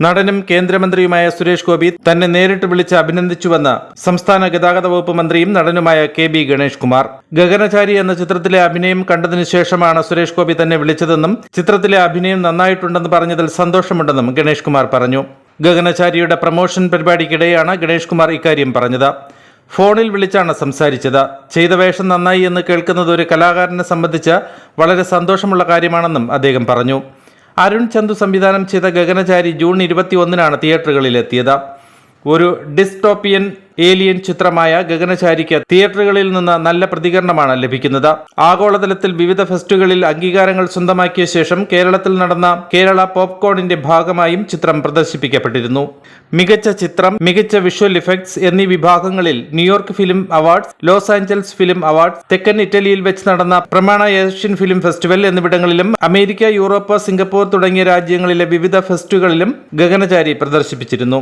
നടനും കേന്ദ്രമന്ത്രിയുമായ സുരേഷ് ഗോപി തന്നെ നേരിട്ട് വിളിച്ച് അഭിനന്ദിച്ചുവെന്ന് സംസ്ഥാന ഗതാഗത വകുപ്പ് മന്ത്രിയും നടനുമായ കെ ബി ഗണേഷ് കുമാർ. ഗഗനചാരി എന്ന ചിത്രത്തിലെ അഭിനയം കണ്ടതിനു ശേഷമാണ് സുരേഷ് ഗോപി തന്നെ വിളിച്ചതെന്നും ചിത്രത്തിലെ അഭിനയം നന്നായിട്ടുണ്ടെന്ന് പറഞ്ഞതിൽ സന്തോഷമുണ്ടെന്നും ഗണേഷ് കുമാർ പറഞ്ഞു. ഗഗനചാരിയുടെ പ്രമോഷൻ പരിപാടിക്കിടെയാണ് ഗണേഷ് കുമാർ ഇക്കാര്യം പറഞ്ഞത്. ഫോണിൽ വിളിച്ചാണ് സംസാരിച്ചത്. ചെയ്ത വേഷം നന്നായി എന്ന് കേൾക്കുന്നത് ഒരു കലാകാരനെ സംബന്ധിച്ച് വളരെ സന്തോഷമുള്ള കാര്യമാണെന്നും അദ്ദേഹം പറഞ്ഞു. അരുൺ ചന്തു സംവിധാനം ചെയ്ത ഗഗനചാരി ജൂൺ ഇരുപത്തി ഒന്നിനാണ് തിയേറ്ററുകളിലെത്തിയത്. ഒരു ഡിസ്റ്റോപ്പിയൻ ഏലിയൻ ചിത്രമായ ഗഗനചാരിക്ക് തിയേറ്ററുകളിൽ നിന്ന് നല്ല പ്രതികരണമാണ് ലഭിക്കുന്നത്. ആഗോളതലത്തിൽ വിവിധ ഫെസ്റ്റുകളിൽ അംഗീകാരങ്ങൾ സ്വന്തമാക്കിയ ശേഷം കേരളത്തിൽ നടന്ന കേരള പോപ്കോണിന്റെ ഭാഗമായും ചിത്രം പ്രദർശിപ്പിക്കപ്പെട്ടിരുന്നു. മികച്ച ചിത്രം മികച്ച വിഷ്വൽ ഇഫക്ട്സ് എന്നീ വിഭാഗങ്ങളിൽ New York film awards Los Angeles film awards തെക്കൻ ഇറ്റലിയിൽ വെച്ച് നടന്ന പ്രമാണ ഏഷ്യൻ ഫിലിം ഫെസ്റ്റിവൽ എന്നിവിടങ്ങളിലും അമേരിക്ക യൂറോപ്പ് സിംഗപ്പൂർ തുടങ്ങിയ രാജ്യങ്ങളിലെ വിവിധ ഫെസ്റ്റുകളിലും ഗഗനചാരി പ്രദർശിപ്പിച്ചിരുന്നു.